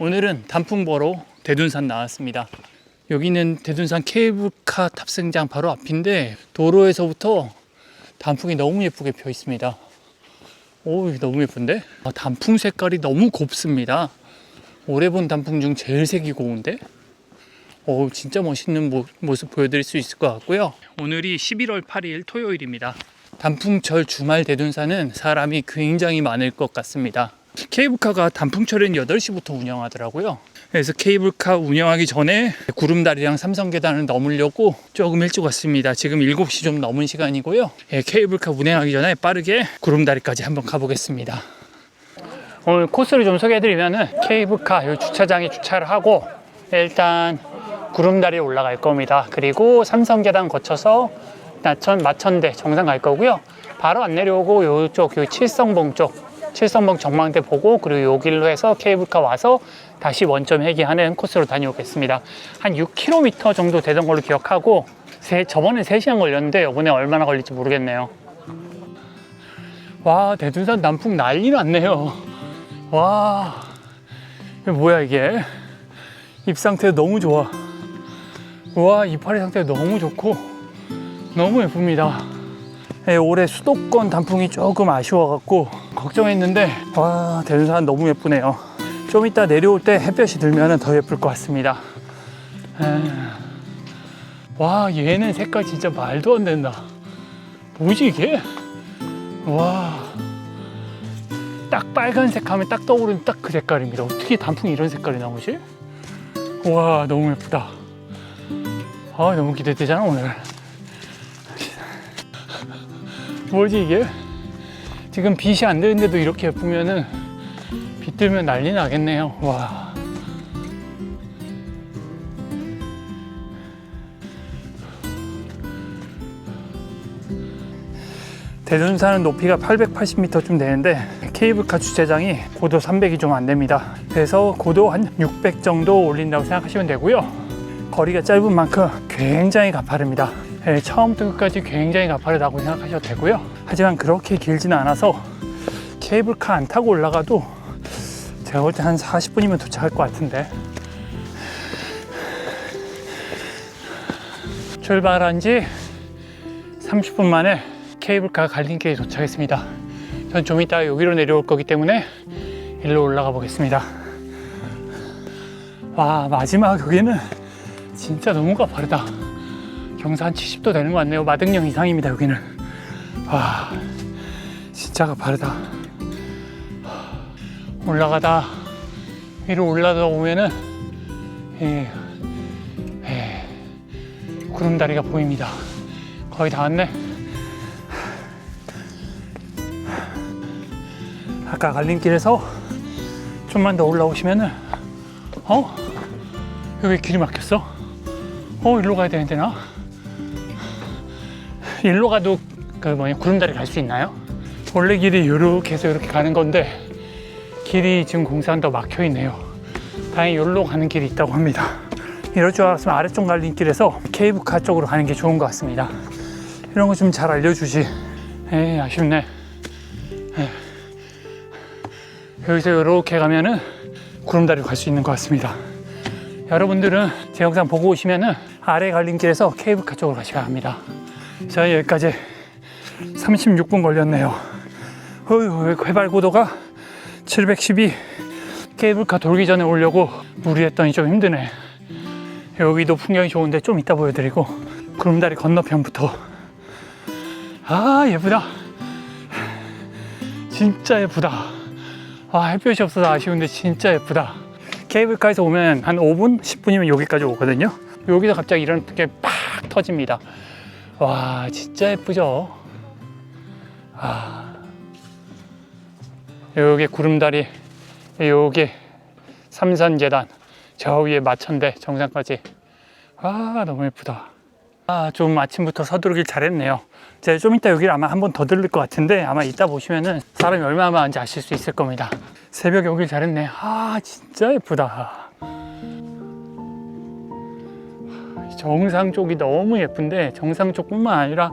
오늘은 단풍 보러 대둔산 나왔습니다. 여기는 대둔산 케이블카 탑승장 바로 앞인데 도로에서부터 단풍이 너무 예쁘게 펴 있습니다. 오, 너무 예쁜데? 아, 단풍 색깔이 너무 곱습니다. 올해 본 단풍 중 제일 색이 고운데? 오, 진짜 멋있는 모, 모습 보여드릴 수 있을 것 같고요. 오늘이 11월 8일 토요일입니다. 단풍철 주말 대둔산은 사람이 굉장히 많을 것 같습니다. 케이블카가 단풍철엔 8시부터 운영하더라고요. 그래서 케이블카 운영하기 전에 구름다리랑 삼성계단을 넘으려고 조금 일찍 왔습니다. 지금 7시 좀 넘은 시간이고요. 예, 케이블카 운행하기 전에 빠르게 구름다리까지 한번 가보겠습니다. 오늘 코스를 좀 소개해드리면은 케이블카 이 주차장에 주차를 하고 일단 구름다리에 올라갈 겁니다. 그리고 삼성계단 거쳐서 나천 마천대 정상 갈 거고요. 바로 안 내려오고 이쪽 요 칠성봉 쪽 칠성봉 전망대 보고 그리고 요 길로 해서 케이블카 와서 다시 원점 회귀하는 코스로 다녀오겠습니다. 한 6km 정도 되던 걸로 기억하고 세, 저번에 3시간 걸렸는데 이번에 얼마나 걸릴지 모르겠네요. 와 대둔산 남풍 난리 났네요. 와 뭐야 이게 잎 상태 너무 좋아. 와 이파리 상태 너무 좋고 너무 예쁩니다. 예, 올해 수도권 단풍이 조금 아쉬워갖고 걱정했는데 와 대둔산 너무 예쁘네요. 좀 이따 내려올 때 햇볕이 들면 더 예쁠 것 같습니다. 에, 와 얘는 색깔 진짜 말도 안 된다. 뭐지 이게? 와. 딱 빨간색 하면 딱 떠오르는 딱 그 색깔입니다. 어떻게 단풍이 이런 색깔이 나오지? 와 너무 예쁘다. 아 너무 기대되잖아 오늘. 뭐지 이게? 지금 빛이 안 되는데도 이렇게 예쁘면은 빛 들면 난리 나겠네요. 와. 대둔산은 높이가 880m쯤 되는데 케이블카 주차장이 고도 300이 좀 안 됩니다. 그래서 고도 한 600 정도 올린다고 생각하시면 되고요. 거리가 짧은 만큼 굉장히 가파릅니다. 예, 처음부터 끝까지 굉장히 가파르다고 생각하셔도 되고요. 하지만 그렇게 길지는 않아서 케이블카 안 타고 올라가도 제가 볼 때 한 40분이면 도착할 것 같은데 출발한 지 30분 만에 케이블카 갈림길에 도착했습니다. 전 좀 이따 여기로 내려올 거기 때문에 일로 올라가 보겠습니다. 와 마지막 여기는 진짜 너무 가파르다. 경사 한 70도 되는 것 같네요. 마등령 이상입니다 여기는. 와 진짜 가파르다. 올라가다 위로 올라다 오면은 이, 이, 구름다리가 보입니다. 거의 다 왔네. 아까 갈림길에서 좀만 더 올라오시면은 어 여기 길이 막혔어. 어 일로 가야 되는데 나 일로 가도 그 뭐냐 구름다리 갈 수 있나요? 원래 길이 이렇게 해서 이렇게 가는 건데 길이 지금 공사한다고 막혀 있네요. 다행히 여기로 가는 길이 있다고 합니다. 이럴 줄 알았으면 아래쪽 갈림길에서 케이블카 쪽으로 가는 게 좋은 것 같습니다. 이런 거 좀 잘 알려주지. 에이 아쉽네. 에이. 여기서 이렇게 가면은 구름다리로 갈 수 있는 것 같습니다. 여러분들은 제 영상 보고 오시면은 아래 갈림길에서 케이블카 쪽으로 가셔야 합니다. 자 여기까지 36분 걸렸네요. 어휴, 해발 고도가 712 케이블카 돌기 전에 오려고 무리했더니 좀 힘드네. 여기도 풍경이 좋은데 좀 이따 보여드리고 구름다리 건너편부터 아 예쁘다. 진짜 예쁘다. 아 햇볕이 없어서 아쉬운데 진짜 예쁘다. 케이블카에서 오면 한 5분, 10분이면 여기까지 오거든요. 여기서 갑자기 이렇게 팍 터집니다. 와 진짜 예쁘죠? 아 여기 구름다리, 여기 삼산계단, 저 위에 마천대 정상까지. 아 너무 예쁘다. 아 좀 아침부터 서두르길 잘했네요. 제가 좀 이따 여기를 아마 한 번 더 들릴 것 같은데 아마 이따 보시면은 사람이 얼마나 많은지 아실 수 있을 겁니다. 새벽에 오길 잘했네. 아 진짜 예쁘다. 정상 쪽이 너무 예쁜데 정상 쪽뿐만 아니라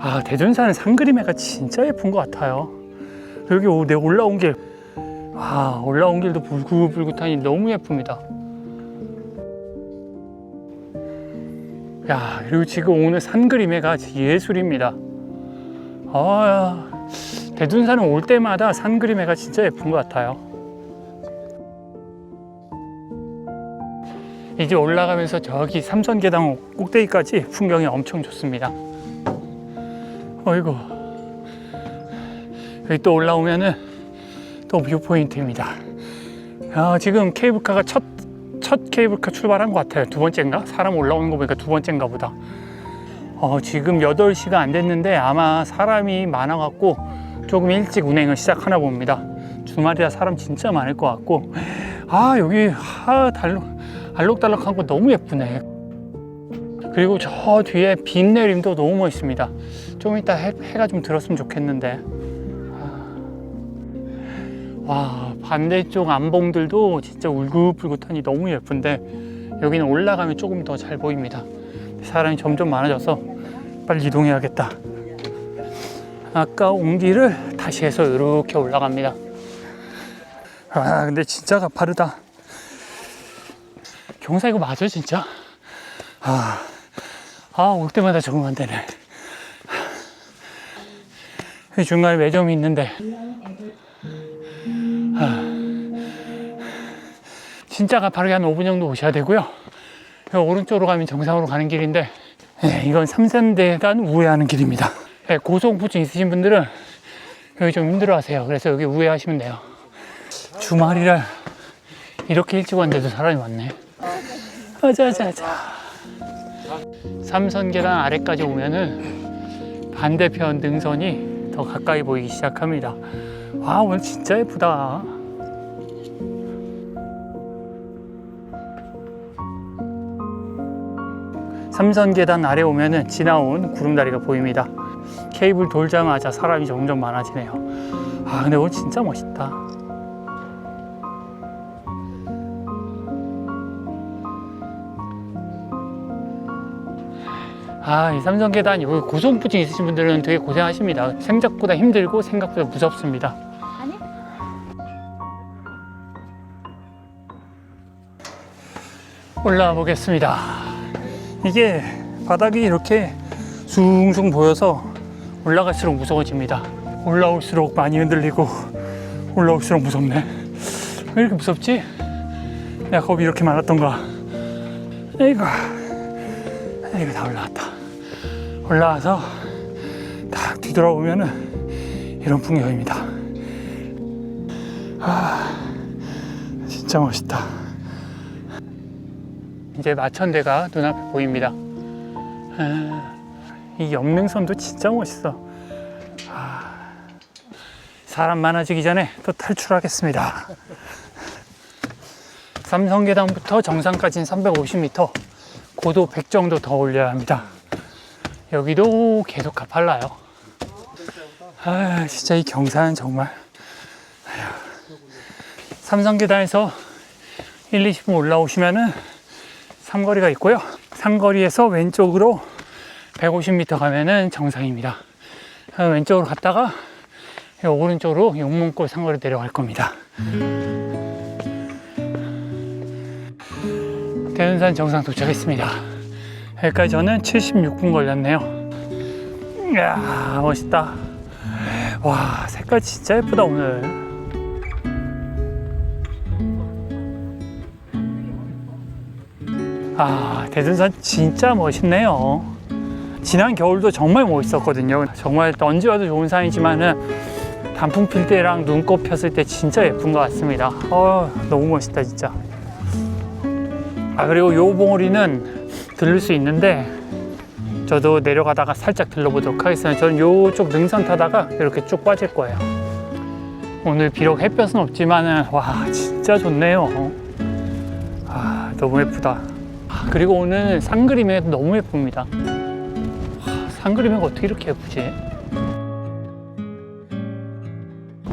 아 대둔산 상그림해가 진짜 예쁜 것 같아요. 여기 오- 내가 올라온 게와 올라온 길도 불긋불긋하니 너무 예쁩니다. 야 그리고 지금 오늘 산 그림에가 예술입니다. 아 대둔산은 올 때마다 산 그림에가 진짜 예쁜 것 같아요. 이제 올라가면서 저기 삼선계당 꼭대기까지 풍경이 엄청 좋습니다. 어이구 여기 또 올라오면은 또 뷰 포인트입니다. 아, 지금 케이블카가 첫, 첫 케이블카 출발한 것 같아요. 두 번째인가? 사람 올라오는 거 보니까 두 번째인가 보다. 어, 지금 8시가 안 됐는데 아마 사람이 많아 갖고 조금 일찍 운행을 시작하나 봅니다. 주말이라 사람 진짜 많을 것 같고. 아, 여기, 아, 달록, 알록달록한 거 너무 예쁘네. 그리고 저 뒤에 빛 내림도 너무 멋있습니다. 좀 이따 해, 해가 좀 들었으면 좋겠는데. 와 반대쪽 안봉들도 진짜 울긋불긋하니 너무 예쁜데 여기는 올라가면 조금 더 잘 보입니다 사람이 점점 많아져서 빨리 이동해야겠다 아까 온 길을 다시 해서 이렇게 올라갑니다 아 근데 진짜 가파르다 경사 이거 맞아 진짜 아, 아올 때마다 적응 안 되네 이 중간에 매점이 있는데 진짜 가파르게 한 5분 정도 오셔야 되고요. 요 오른쪽으로 가면 정상으로 가는 길인데 네, 이건 삼선대간 우회하는 길입니다. 네, 고소공포증 있으신 분들은 여기 좀 힘들어하세요. 그래서 여기 우회하시면 돼요. 주말이라 이렇게 일찍 왔는데도 사람이 많네. 아자자자. 삼선 계단 아래까지 오면은 반대편 능선이 더 가까이 보이기 시작합니다. 와 오늘 진짜 예쁘다. 삼선 계단 아래 오면은 지나온 구름다리가 보입니다. 케이블 돌자마자 사람이 점점 많아지네요. 아 근데 오늘 진짜 멋있다. 아, 이 삼선 계단 여기 고소공포증 있으신 분들은 되게 고생하십니다. 생각보다 힘들고 생각보다 무섭습니다. 아니? 올라와 보겠습니다. 이게 바닥이 이렇게 숭숭 보여서 올라갈수록 무서워집니다. 올라올수록 많이 흔들리고 올라올수록 무섭네. 왜 이렇게 무섭지? 내가 겁이 이렇게 많았던가. 에이구, 에이구 다 올라왔다. 올라와서 딱 뒤돌아보면은 이런 풍경입니다. 아, 진짜 멋있다. 이제 마천대가 눈앞에 보입니다. 아, 이 영능선도 진짜 멋있어. 아, 사람 많아지기 전에 또 탈출하겠습니다. 삼성계단부터 정상까지는 350m, 고도 100 정도 더 올려야 합니다. 여기도 계속 가팔라요. 아, 진짜 이 경사는 정말. 삼성계단에서 1, 20분 올라오시면은 삼거리가 있고요. 삼거리에서 왼쪽으로 150m 가면은 정상입니다. 어, 왼쪽으로 갔다가 이 오른쪽으로 용문골 삼거리 내려갈 겁니다. 대운산 정상 도착했습니다. 여기까지 저는 76분 걸렸네요. 이야, 멋있다. 와, 색깔 진짜 예쁘다, 오늘. 아, 대둔산 진짜 멋있네요. 지난 겨울도 정말 멋있었거든요. 정말 언제 와도 좋은 산이지만은 단풍 필 때랑 눈꽃 폈을 때 진짜 예쁜 것 같습니다. 어, 너무 멋있다, 진짜. 아, 그리고 요 봉우리는 들를 수 있는데 저도 내려가다가 살짝 들러보도록 하겠습니다. 저는 요쪽 능선 타다가 이렇게 쭉 빠질 거예요. 오늘 비록 햇볕은 없지만은 와 진짜 좋네요. 아 너무 예쁘다. 아, 그리고 오늘 산 그림에 너무 예쁩니다. 아, 산 그림이 어떻게 이렇게 예쁘지?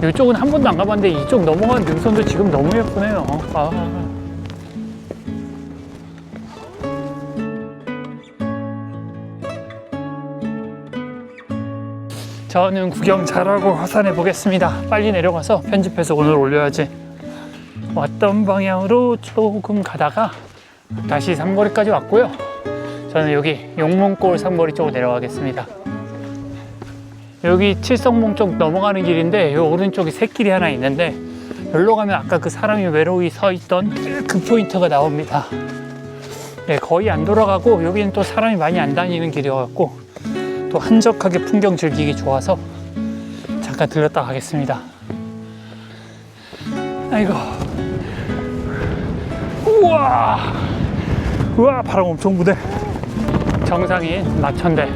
이쪽은 한 번도 안 가봤는데 이쪽 넘어간 능선도 지금 너무 예쁘네요. 아. 저는 구경 잘하고 하산해 보겠습니다. 빨리 내려가서 편집해서 오늘 올려야지. 왔던 방향으로 조금 가다가 다시 삼거리까지 왔고요. 저는 여기 용문골 삼거리 쪽으로 내려가겠습니다. 여기 칠성봉 쪽 넘어가는 길인데 이 오른쪽에 새길이 하나 있는데 여기로 가면 아까 그 사람이 외로이 서 있던 그 포인트가 나옵니다. 네, 거의 안 돌아가고 여기는 또 사람이 많이 안 다니는 길이어갖고 또 한적하게 풍경 즐기기 좋아서 잠깐 들렀다 가겠습니다. 아이고. 우와. 우와, 바람 엄청 부네. 정상인 마천대.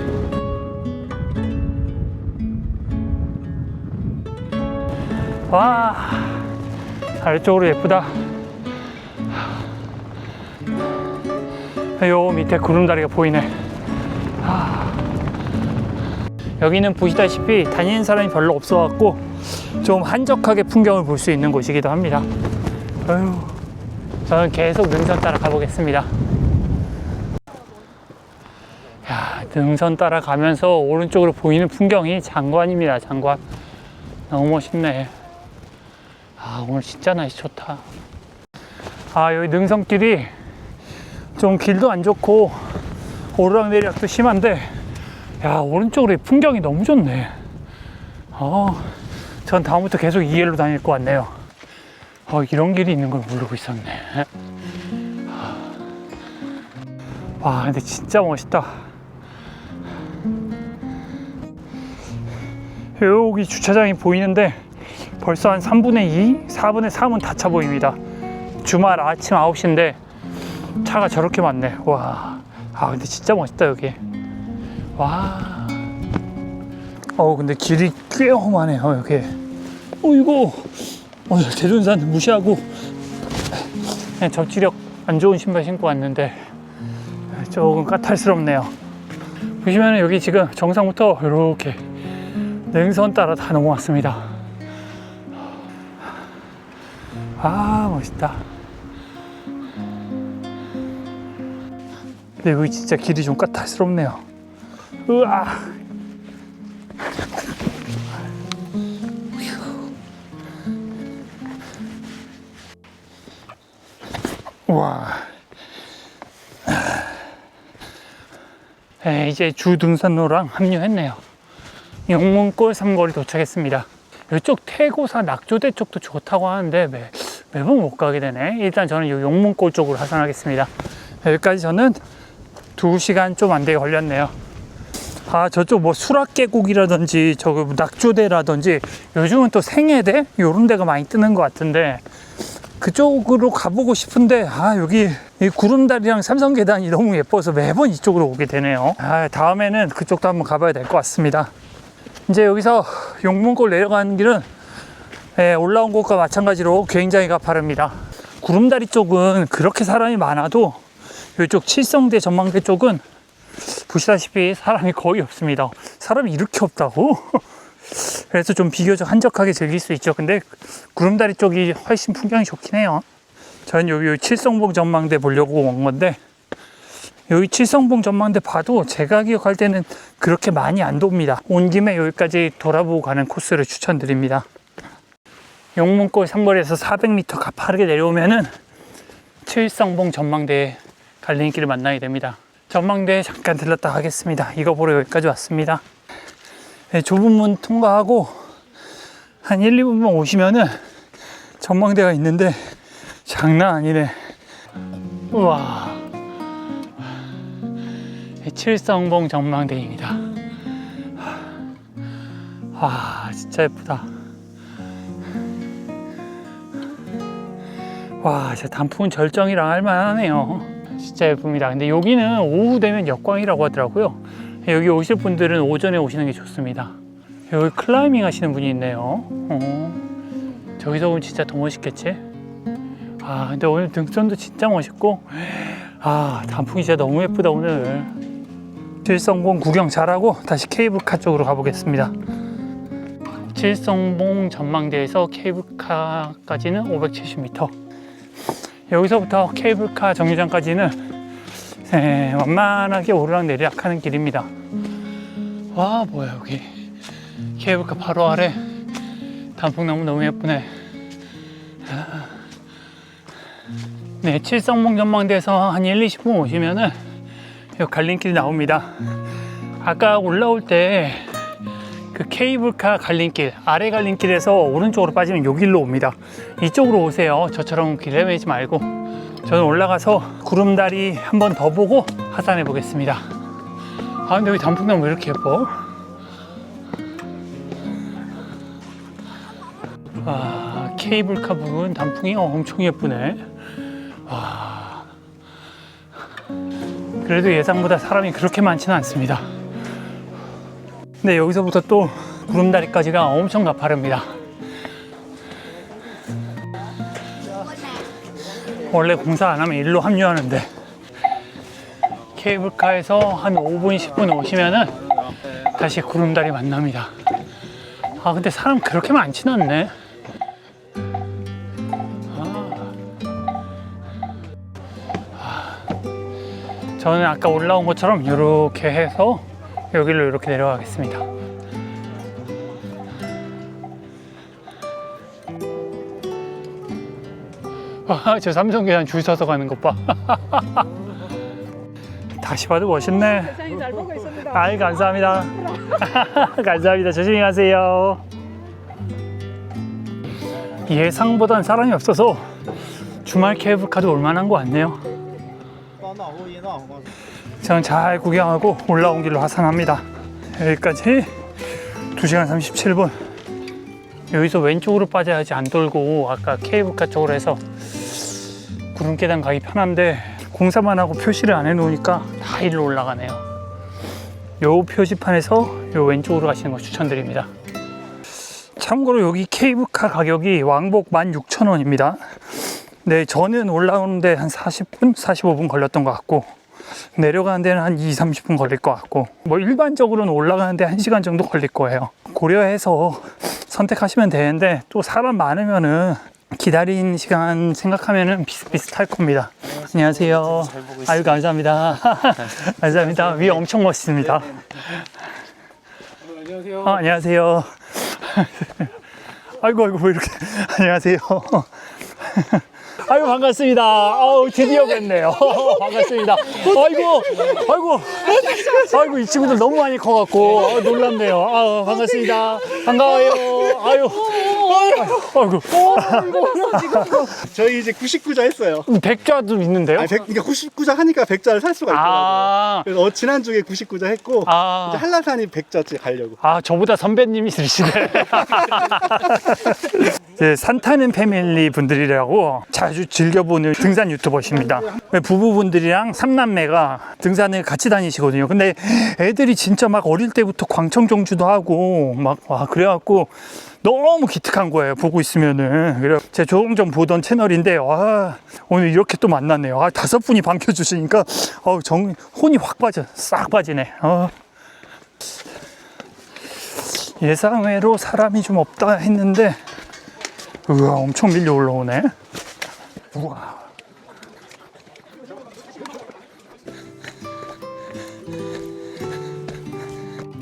와, 아래쪽으로 예쁘다. 요 밑에 구름다리가 보이네. 여기는 보시다시피 다니는 사람이 별로 없어갖고 좀 한적하게 풍경을 볼 수 있는 곳이기도 합니다. 아유, 저는 계속 능선 따라 가보겠습니다. 야, 능선 따라 가면서 오른쪽으로 보이는 풍경이 장관입니다. 장관. 너무 멋있네. 아, 오늘 진짜 날씨 좋다. 아, 여기 능선길이 좀 길도 안 좋고 오르락내리락도 심한데 야 오른쪽으로 이 풍경이 너무 좋네 어, 전 다음부터 계속 이 길로 다닐 것 같네요 어, 이런 길이 있는 걸 모르고 있었네 와 근데 진짜 멋있다 여기 주차장이 보이는데 벌써 한 3분의 2, 4분의 3은 다 차 보입니다 주말 아침 9시인데 차가 저렇게 많네. 와. 아, 근데 진짜 멋있다, 여기. 와. 어, 근데 길이 꽤 험하네요, 여기. 어, 이거. 어, 대둔산 무시하고. 그냥 접지력 안 좋은 신발 신고 왔는데. 조금 까탈스럽네요. 보시면 여기 지금 정상부터 이렇게 능선 따라 다 넘어왔습니다. 아, 멋있다. 근데 여기 진짜 길이 좀 까탈스럽네요. 우와. 우와. 네, 이제 주 등산로랑 합류했네요. 영문골 삼거리 도착했습니다. 이쪽 태고사 낙조대 쪽도 좋다고 하는데 매, 매번 못 가게 되네. 일단 저는 이 용문골 쪽으로 하산하겠습니다. 여기까지 저는 2시간 좀 안 되게 걸렸네요. 아, 저쪽 뭐 수락계곡이라든지 저거 뭐 낙조대라든지 요즘은 또 생애대 요런 데가 많이 뜨는 것 같은데 그쪽으로 가보고 싶은데 아 여기 이 구름다리랑 삼성계단이 너무 예뻐서 매번 이쪽으로 오게 되네요. 아 다음에는 그쪽도 한번 가봐야 될 것 같습니다. 이제 여기서 용문골 내려가는 길은 예, 올라온 곳과 마찬가지로 굉장히 가파릅니다. 구름다리 쪽은 그렇게 사람이 많아도 이쪽 칠성대 전망대 쪽은 보시다시피 사람이 거의 없습니다. 사람이 이렇게 없다고? 그래서 좀 비교적 한적하게 즐길 수 있죠. 근데 구름다리 쪽이 훨씬 풍경이 좋긴 해요. 저는 여기 칠성봉 전망대 보려고 온 건데 여기 칠성봉 전망대 봐도 제가 기억할 때는 그렇게 많이 안 돕니다. 온 김에 여기까지 돌아보고 가는 코스를 추천드립니다. 용문골 삼거리에서 400m 가파르게 내려오면은 칠성봉 전망대에 갈림길을 만나게 됩니다. 전망대에 잠깐 들렀다 하겠습니다. 이거 보러 여기까지 왔습니다. 네, 좁은 문 통과하고 한 1, 2분만 오시면은 전망대가 있는데 장난 아니네. 우와. 네, 칠성봉 전망대입니다. 와, 진짜 예쁘다. 와, 진짜 단풍은 절정이랑 할만하네요. 진짜 예쁩니다. 근데 여기는 오후 되면 역광이라고 하더라고요. 여기 오실 분들은 오전에 오시는 게 좋습니다. 여기 클라이밍 하시는 분이 있네요. 어, 저기서 보면 진짜 더 멋있겠지? 아, 근데 오늘 등선도 진짜 멋있고, 아, 단풍이 진짜 너무 예쁘다, 오늘. 칠성봉 구경 잘하고 다시 케이블카 쪽으로 가보겠습니다. 칠성봉 전망대에서 케이블카까지는 570m. 여기서부터 케이블카 정류장까지는 에, 완만하게 오르락내리락 하는 길입니다. 와, 뭐야, 여기. 케이블카 바로 아래 단풍나무 너무 예쁘네. 네, 칠성봉 전망대에서 한 1, 20분 오시면은 이 갈림길이 나옵니다. 아까 올라올 때 그 케이블카 갈림길, 아래 갈림길에서 오른쪽으로 빠지면 요 길로 옵니다. 이쪽으로 오세요. 저처럼 길 헤매지 말고. 저는 올라가서 구름다리 한 번 더 보고 하산해 보겠습니다. 아, 근데 여기 단풍나무 왜 이렇게 예뻐? 와, 케이블카 부근 단풍이 엄청 예쁘네. 와. 그래도 예상보다 사람이 그렇게 많지는 않습니다. 근데 여기서부터 또 구름다리까지가 엄청 가파릅니다. 원래 공사 안 하면 일로 합류하는데 케이블카에서 한 5분, 10분 오시면은 다시 구름다리 만납니다. 아, 근데 사람 그렇게 많지는 않네. 저는 아까 올라온 것처럼 이렇게 해서 여기로 이렇게 내려가겠습니다. 아, 저 삼성 계단 줄 서서 가는 것 봐. 다시 봐도 멋있네. 사장님 잘 보고 있습니다. 아이 감사합니다. 감사합니다. 조심히 가세요. 예상보단 사람이 없어서 주말 케이블카도 올만한 것 같네요. 저는 잘 구경하고 올라온 길로 하산합니다. 여기까지 2시간 37분. 여기서 왼쪽으로 빠져야지 안 돌고 아까 케이블카 쪽으로 해서 구름계단 가기 편한데 공사만 하고 표시를 안 해놓으니까 다 일로 올라가네요. 요 표지판에서 요 왼쪽으로 가시는 거 추천드립니다. 참고로 여기 케이블카 가격이 왕복 16,000원입니다. 네, 저는 올라오는데 한 40분, 45분 걸렸던 것 같고 내려가는 데는 한 2, 30분 걸릴 것 같고 뭐 일반적으로는 올라가는데 1시간 정도 걸릴 거예요. 고려해서 선택하시면 되는데 또 사람 많으면은 기다린 시간 생각하면은 비슷비슷할 겁니다. 안녕하세요. 아유 감사합니다. 감사합니다. 위에 엄청 멋있습니다. 안녕하세요. 아, 안녕하세요. 아이고 아이고 왜 이렇게 안녕하세요. 아이고 반갑습니다. 아우 드디어 뵙네요. 반갑습니다. 아이고 아이고 아이고 이 친구들 너무 많이 커갖고 아, 놀랍네요. 아 반갑습니다. 반가워요. 아유 아이고 저희 이제 99자 했어요. 백좌 좀 있는데요? 아니, 100, 그러니까 99자 하니까 100자를 살 수가 있더라고요. 아, 그래서 어, 지난주에 99자 했고 아. 이제 한라산이 100자째 가려고. 아, 저보다 선배님이 있으시네. 이제 산 타는 패밀리 분들이라고 자주 즐겨보는 등산 유튜버십니다. 부부분들이랑 삼남매가 등산을 같이 다니시거든요. 근데 애들이 진짜 막 어릴 때부터 광청 정주도 하고 막, 와, 그래갖고 너무 기특한 거예요. 보고 있으면은. 그래 제가 조금 보던 채널인데, 와, 오늘 이렇게 또 만났네요. 아, 다섯 분이 반겨주시니까, 어, 정, 혼이 확 빠져. 싹 빠지네. 어. 예상외로 사람이 좀 없다 했는데 우와 엄청 밀려 올라오네 우와.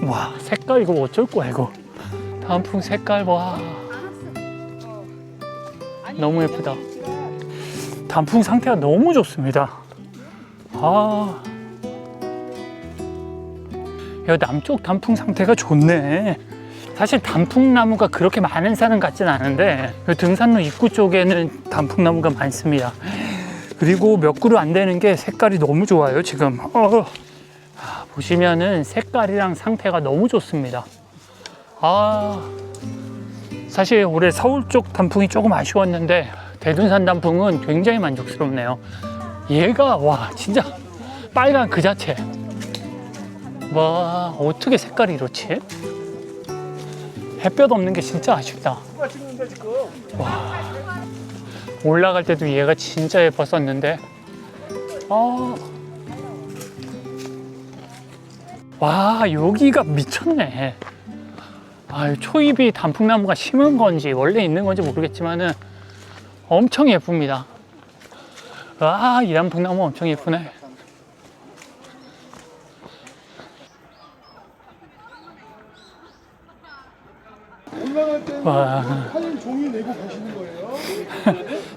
와 색깔 이거 어쩔 거야 이거? 단풍 색깔 와 너무 예쁘다. 단풍 상태가 너무 좋습니다. 아. 야, 남쪽 단풍 상태가 좋네. 사실 단풍나무가 그렇게 많은 산은 같진 않은데 이 등산로 입구 쪽에는 단풍나무가 많습니다. 그리고 몇 그루 안 되는 게 색깔이 너무 좋아요 지금. 어. 아, 보시면은 색깔이랑 상태가 너무 좋습니다. 아 사실 올해 서울 쪽 단풍이 조금 아쉬웠는데 대둔산 단풍은 굉장히 만족스럽네요. 얘가 와 진짜 빨간 그 자체. 와 어떻게 색깔이 이렇지? 햇볕 없는 게 진짜 아쉽다. 와 올라갈 때도 얘가 진짜 예뻤었는데. 아. 와 여기가 미쳤네. 아 초입이 단풍나무가 심은 건지 원래 있는 건지 모르겠지만은 엄청 예쁩니다. 와 이 단풍나무 엄청 예쁘네. 와.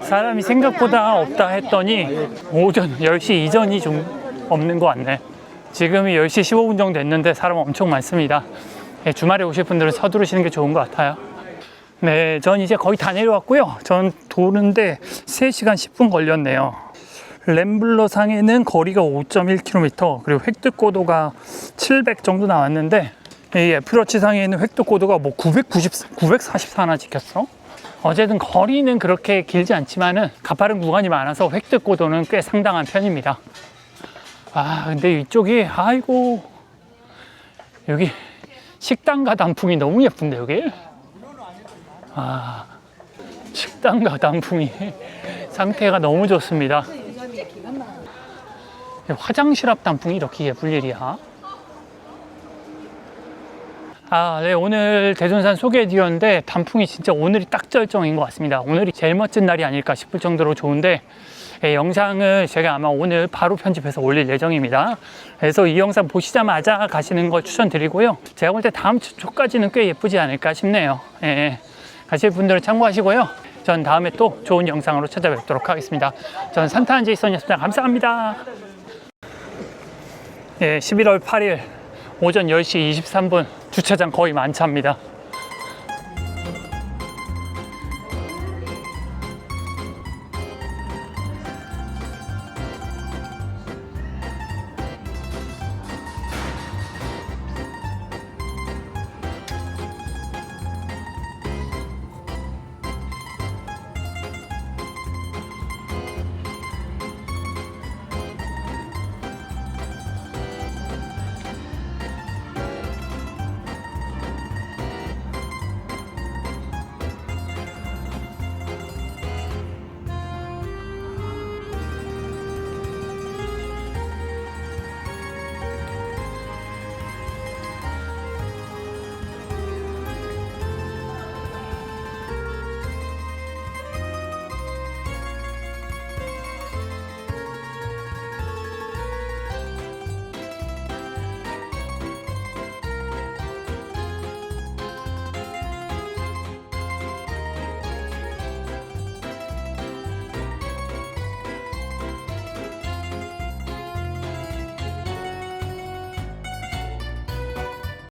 사람이 생각보다 없다 했더니 오전 10시 이전이 좀 없는 것 같네. 지금이 10시 15분 정도 됐는데 사람 엄청 많습니다. 예, 주말에 오실 분들은 서두르시는 게 좋은 것 같아요. 네, 전 이제 거의 다 내려왔고요. 전 도는데 3시간 10분 걸렸네요. 램블러 상에는 거리가 5.1km 그리고 획득 고도가 700 정도 나왔는데 이 애플워치 상에는 획득 고도가 뭐 990, 944나 찍혔어. 어쨌든 거리는 그렇게 길지 않지만은 가파른 구간이 많아서 획득 고도는 꽤 상당한 편입니다. 아 근데 이쪽이 아이고 여기 식당과 단풍이 너무 예쁜데 여기 아 식당과 단풍이 상태가 너무 좋습니다. 화장실 앞 단풍이 이렇게 예쁠 일이야. 아, 네, 오늘 대둔산 소개해드렸는데 단풍이 진짜 오늘이 딱 절정인 것 같습니다. 오늘이 제일 멋진 날이 아닐까 싶을 정도로 좋은데 예, 영상을 제가 아마 오늘 바로 편집해서 올릴 예정입니다. 그래서 이 영상 보시자마자 가시는 걸 추천드리고요. 제가 볼 때 다음 주 초까지는 꽤 예쁘지 않을까 싶네요. 예, 가실 분들은 참고하시고요. 전 다음에 또 좋은 영상으로 찾아뵙도록 하겠습니다. 전 산타한 제이선이었습니다. 감사합니다. 예, 11월 8일 오전 10시 23분 주차장 거의 만차입니다.